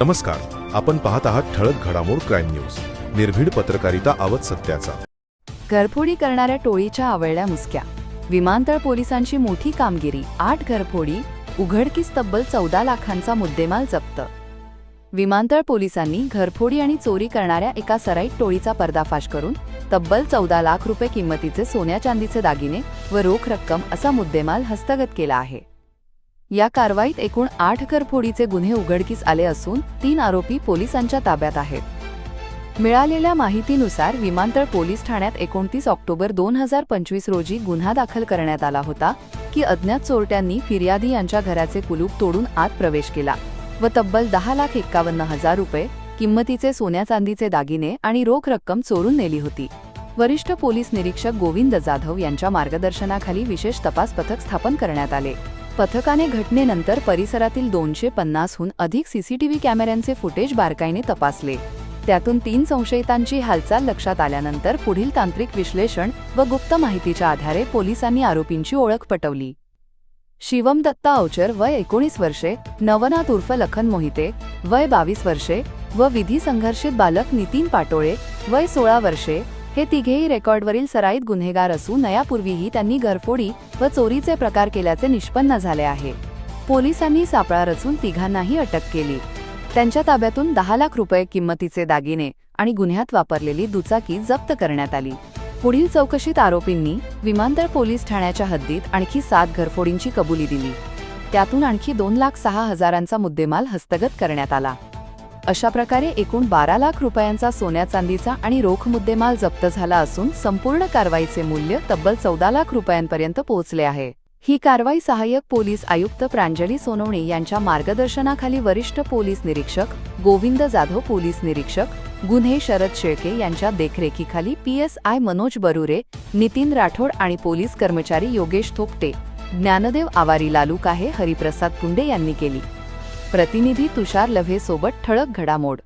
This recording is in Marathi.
नमस्कार आपण पाहत आहात ठळक घडामोड क्राईम न्यूज. निर्भीड पत्रकारिता आवत सत्याचा. घरफोडी करणाऱ्या टोळीच्या आवळल्या मुसक्या. विमानतळ पोलिसांची मोठी कामगिरी आठ घरफोडी उघडकीस तब्बल चौदा लाखांचा मुद्देमाल जप्त. विमानतळ पोलिसांनी घरफोडी आणि चोरी करणाऱ्या एका सराईत टोळीचा पर्दाफाश करून तब्बल चौदा लाख रुपये किंमतीचे सोन्या चांदीचे दागिने व रोख रक्कम असा मुद्देमाल हस्तगत केला आहे. या कारवाईत एकूण आठ करफोडीचे गुन्हे उघडकीस आले असून तीन आरोपी पोलिसांच्या ताब्यात आहेत. मिळालेल्या माहितीनुसार विमानतळ पोलीस ठाण्यात एकोणतीस ऑक्टोबर दोन हजार पंचवीस रोजी गुन्हा दाखल करण्यात आला होता की अज्ञात चोरट्यांनी फिर्यादी यांच्या घराचे कुलूप तोडून आत प्रवेश केला व तब्बल दहा लाख एक्कावन्न हजार रुपये किंमतीचे सोन्या चांदीचे दागिने आणि रोख रक्कम चोरून नेली होती. वरिष्ठ पोलीस निरीक्षक गोविंद जाधव यांच्या मार्गदर्शनाखाली विशेष तपास पथक स्थापन करण्यात आले. पथकाने घटनेनंतर परिसरातील दोनशे पन्नासहून अधिक सीसीटीव्ही कॅमेऱ्यांचे फुटेज बारकाईने तपासले. त्यातून तीन संशयितांची हालचाल लक्षात आल्यानंतर पुढील तांत्रिक विश्लेषण व गुप्त माहितीच्या आधारे पोलिसांनी आरोपींची ओळख पटवली. शिवम दत्ता अवचर वय एकोणीस वर्षे नवनाथ उर्फ लखन मोहिते वय बावीस वर्षे व विधी संघर्षित बालक नितीन पाटोळे वय सोळा वर्षे हे तिघेही रेकॉर्डवरील सराईत गुन्हेगार असून नयापूर्वीही त्यांनी घरफोडी व चोरीचे प्रकार केल्याचे निष्पन्न झाले आहे. पोलिसांनी सापळा रचून तिघांनाही अटक केली. त्यांच्या ताब्यातून दहा लाख रुपये किंमतीचे दागिने आणि गुन्ह्यात वापरलेली दुचाकी जप्त करण्यात आली. पुढील चौकशीत आरोपींनी विमानतळ पोलीस ठाण्याच्या हद्दीत आणखी सात घरफोडींची कबुली दिली. त्यातून आणखी दोन लाख सहा हजारांचा मुद्देमाल हस्तगत करण्यात आला. अशा प्रकारे एकूण बारा लाख रुपयांचा सोन्या चांदीचा आणि रोख मुद्देमाल जप्त झाला असून संपूर्ण कारवाईचे मूल्य तब्बल चौदा लाख रुपयांपर्यंत पोहोचले आहे. ही कारवाई सहाय्यक पोलीस आयुक्त प्रांजली सोनवणे यांच्या मार्गदर्शनाखाली वरिष्ठ पोलीस निरीक्षक गोविंद जाधव पोलीस निरीक्षक गुन्हे शरद शेळके यांच्या देखरेखीखाली P S I Manoj Barure Nitin Rathod आणि पोलीस कर्मचारी योगेश थोपटे ज्ञानदेव आवारी लालू काहे हरिप्रसाद पुंडे यांनी केली. प्रतिनिधी तुषार लव्हे सोबत ठळक घडामोड.